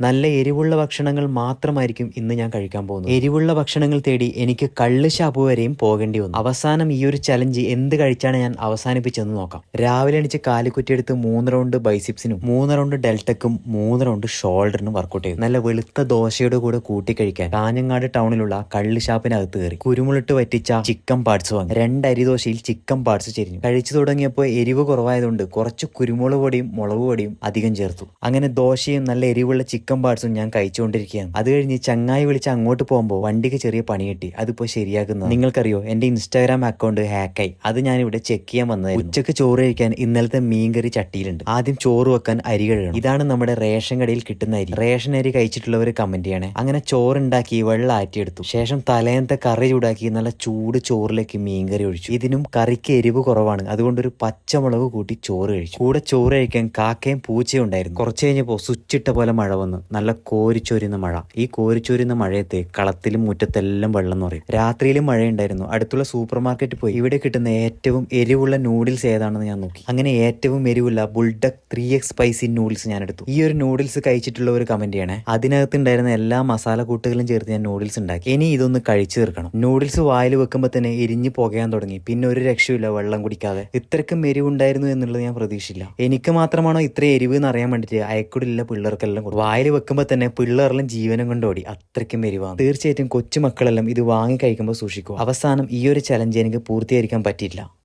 നല്ല എരിവുള്ള ഭക്ഷണങ്ങൾ മാത്രമായിരിക്കും ഇന്ന് ഞാൻ കഴിക്കാൻ പോകുന്നത്. എരിവുള്ള ഭക്ഷണങ്ങൾ തേടി എനിക്ക് കള്ള് ഷാപ്പ് വരെയും പോകേണ്ടി വന്നു. അവസാനം ഈ ഒരു ചലഞ്ച് എന്ത് കഴിച്ചാണ് ഞാൻ അവസാനിപ്പിച്ചെന്ന് നോക്കാം. രാവിലെ എണിച്ച് കാലിക്കുറ്റിയെടുത്ത് മൂന്ന് റൗണ്ട് ബൈസിപ്സിനും മൂന്ന് റൗണ്ട് ഡെൽറ്റക്കും മൂന്ന് റൗണ്ട് ഷോൾഡറിനും വർക്കൗട്ട് ചെയ്തു. നല്ല വെളുത്ത ദോശയുടെ കൂടെ കൂട്ടി കഴിക്കാൻ കാഞ്ഞങ്ങാട് ടൗണിലുള്ള കള്ള് ഷാപ്പിനകത്ത് കയറി. കുരുമുളിട്ട് വറ്റിച്ച ചിക്കൻ പാർട്സ് വാങ്ങി. രണ്ട് അരി ദോശയിൽ ചിക്കൻ പാർട്സ് ചെരിഞ്ഞു. കഴിച്ചു തുടങ്ങിയപ്പോൾ എരിവ് കുറവായതുകൊണ്ട് കുറച്ച് കുരുമുളക് പൊടിയും മുളക് പൊടിയും അധികം ചേർത്തു. അങ്ങനെ ദോശയും നല്ല എരിവുള്ള ചിക്കൻ പാർട്സും ഞാൻ കഴിച്ചുകൊണ്ടിരിക്കുകയാണ്. അത് കഴിഞ്ഞ് ചങ്ങായി വിളിച്ച് അങ്ങോട്ട് പോകുമ്പോൾ വണ്ടിക്ക് ചെറിയ പണി കിട്ടി. അതിപ്പോ ശരിയാക്കുന്നത്. നിങ്ങൾക്കറിയോ എന്റെ ഇൻസ്റ്റാഗ്രാം അക്കൗണ്ട് ഹാക്കായി അത് ഞാൻ ഇവിടെ ചെക്ക് ചെയ്യാൻ വന്നത് ഉച്ചയ്ക്ക് ചോറ് കഴിക്കാൻ ഇന്നലത്തെ മീൻകറി ചട്ടിയിലുണ്ട്. ആദ്യം ചോറ് വെക്കാൻ അരി കഴുകണം. ഇതാണ് നമ്മുടെ റേഷൻ കടയിൽ കിട്ടുന്ന അരി. റേഷൻ അരി കഴിച്ചിട്ടുള്ളവർ കമന്റ് ചെയ്യണേ. അങ്ങനെ ചോറുണ്ടാക്കി വെള്ളം ആറ്റിയെടുത്തു. ശേഷം തലേന്നത്തെ കറി ചൂടാക്കി നല്ല ചൂട് ചോറിലേക്ക് മീൻകറി ഒഴിച്ചു. ഇതിനും കറിക്ക് എരിവ് കുറവാണ്. അതുകൊണ്ട് ഒരു പച്ചമുളക് കൂട്ടി ചോറ് കഴിച്ചു. കൂടെ ചോറ് കഴിക്കാൻ കാക്കയും പൂച്ചയും ഉണ്ടായിരുന്നു. കുറച്ച് കഴിഞ്ഞപ്പോൾ സ്വിച്ചിട്ട പോലെ മഴ വന്നു. നല്ല കോരിച്ചൊരിയുന്ന മഴ. ഈ കോരിച്ചൊരിയുന്ന മഴയത്തെ കളത്തിലും മുറ്റത്തെല്ലാം വെള്ളം എന്ന് പറയും രാത്രിയിലും മഴയുണ്ടായിരുന്നു. അടുത്തുള്ള സൂപ്പർ മാർക്കറ്റിൽ പോയി. ഇവിടെ കിട്ടുന്ന ഏറ്റവും എരിവുള്ള നൂഡിൽസ് ഏതാണെന്ന് ഞാൻ നോക്കി. അങ്ങനെ ഏറ്റവും എരിവുള്ള Buldak three X spicy noodles ഞാൻ എടുത്തു. ഈ ഒരു നൂഡിൽസ് കഴിച്ചിട്ടുള്ള ഒരു കമന്റ് ചെയ്യണേ. അതിനകത്ത് ഉണ്ടായിരുന്ന എല്ലാ മസാല കൂട്ടുകളും ചേർത്ത് ഞാൻ നൂഡിൽസ് ഉണ്ടാക്കി. ഇനി ഇതൊന്ന് കഴിച്ചു തീർക്കണം. നൂഡിൽസ് വായിൽ വെക്കുമ്പോൾ തന്നെ എരിഞ്ഞു പോകാൻ തുടങ്ങി. പിന്നെ ഒരു രക്ഷയില്ല വെള്ളം കുടിക്കാതെ. ഇത്രക്കും എരിവുണ്ടായിരുന്നു എന്നുള്ളത് ഞാൻ പ്രതീക്ഷിച്ചില്ല. എനിക്ക് മാത്രമാണോ ഇത്ര എരിവ് എന്ന് അറിയാൻ വേണ്ടിയിട്ട് അയക്കൂടില്ല പിള്ളേർക്കെല്ലാം കൊടുത്തു. വായിൽ വെക്കുമ്പോൾ തന്നെ പിള്ളേരെല്ലാം ജീവനം കൊണ്ട് ഓടി. അത്രയ്ക്കും എരിവാണ് തീർച്ചയായിട്ടും കൊച്ചുമക്കളെല്ലാം ഇത് വാങ്ങി കഴിക്കുമ്പോൾ സൂക്ഷിക്കും. അവസാനം ഈ ഒരു ചലഞ്ച് എനിക്ക് പൂർത്തീകരിക്കാൻ പറ്റിയില്ല.